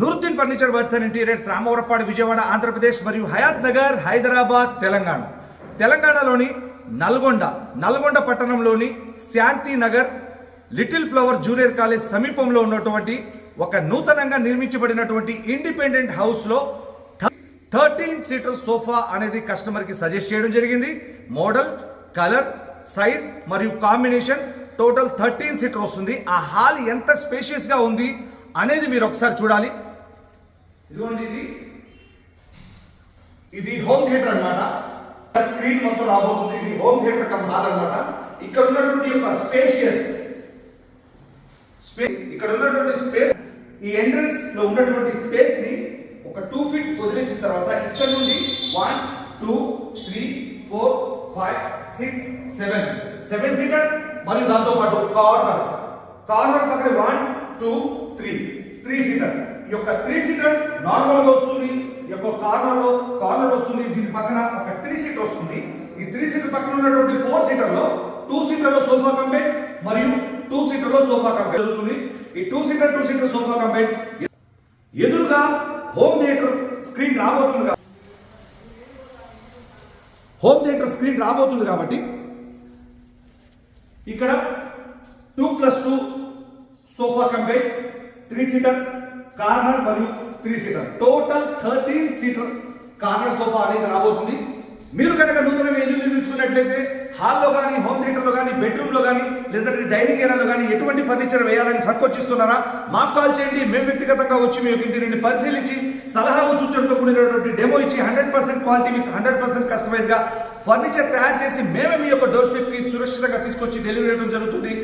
Nooruddin furniture worlds and interiors Ramavarappadu Vijayawada Andhra Pradesh మరియు హయాత్ నగర్ హైదరాబాద్ తెలంగాణ. తెలంగాణలోని నల్గొండ నల్గొండ పట్టణంలోని Shanti Nagar little flower junior college సమీపంలో ఉన్నటువంటి ఒక నూతనంగా నిర్మించబడినటువంటి ఇండిపెండెంట్ హౌస్లో థర్టీన్ సీటర్ సోఫా అనేది కస్టమర్కి సజెస్ట్ చేయడం జరిగింది. మోడల్ కలర్ సైజ్ మరియు కాంబినేషన్ టోటల్ థర్టీన్ సీటర్ వస్తుంది. ఆ హాల్ ఎంత స్పేషియస్గా ఉంది? అనేది మీరు ఒకసారి చూడాలి. ఇదిగోండి ఇది. ఇది హోమ్ థియేటర్ అన్నమాట. స్క్రీన్ మొత్తం రాబోతుంది. ఇది హోమ్ థియేటర్ కమ్ హాల్ అనమాట ఇక్కడ ఉన్నటువంటి ఒక స్పేషియస్ ఇక్కడ ఉన్నటువంటి స్పేస్ ఈ ఎంట్రన్స్లో ఉన్నటువంటి స్పేస్ని ఒక టూ ఫీట్ వదిలేసిన తర్వాత ఇక్కడ నుండి one two three four five six seven. Seven seater మరియు దాంతో పాటు కార్నర్. కార్నర్ పక్కన one two three. Three seater. ఈ యొక్క త్రీ సీటర్ నార్మల్గా వస్తుంది. ఈ యొక్క కార్నర్లో కార్నర్ వస్తుంది. దీని పక్కన ఒక త్రీ సీటర్ వస్తుంది. ఈ త్రీ సీటర్ పక్కన ఉన్నటువంటి ఫోర్ సీటర్లో టూ సీటర్లో సోఫా కంబెడ్ మరియు టూ సీటర్లో సోఫా కంబెడ్ జరుగుతుంది. ఈ two seater two seater sofa cum bed ఎదురుగా హోమ్ థియేటర్ స్క్రీన్ రాబోతుంది హోమ్ థియేటర్ స్క్రీన్ రాబోతుంది కాబట్టి ఇక్కడ two plus two sofa cum bed three seater corner మరియు three seater total thirteen seater corner sofa అనేది రాబోతుంది. మీరు కనుక నూతనంగా ఇల్లు నిర్మించుకున్నట్లయితే హాల్లో కానీ హోమ్ థియేటర్లో కానీ బెడ్రూమ్లో కానీ లేదంటే డైనింగ్ ఏరియాలో కానీ ఎటువంటి ఫర్నిచర్ వేయాలని సంకోచిస్తున్నారా? మాకు కాల్ చేయండి. మేము వ్యక్తిగతంగా వచ్చి మీ యొక్క ఇంటి నుండి పరిశీలించి సలహాలు సూచనలతో కూడినటువంటి డెమో ఇచ్చి hundred percent quality with hundred percent కస్టమైజ్గా furniture తయారు చేసి మేమే మీ యొక్క డోర్ స్టెప్కి సురక్షితంగా తీసుకొచ్చి డెలివరీ చేయడం జరుగుతుంది.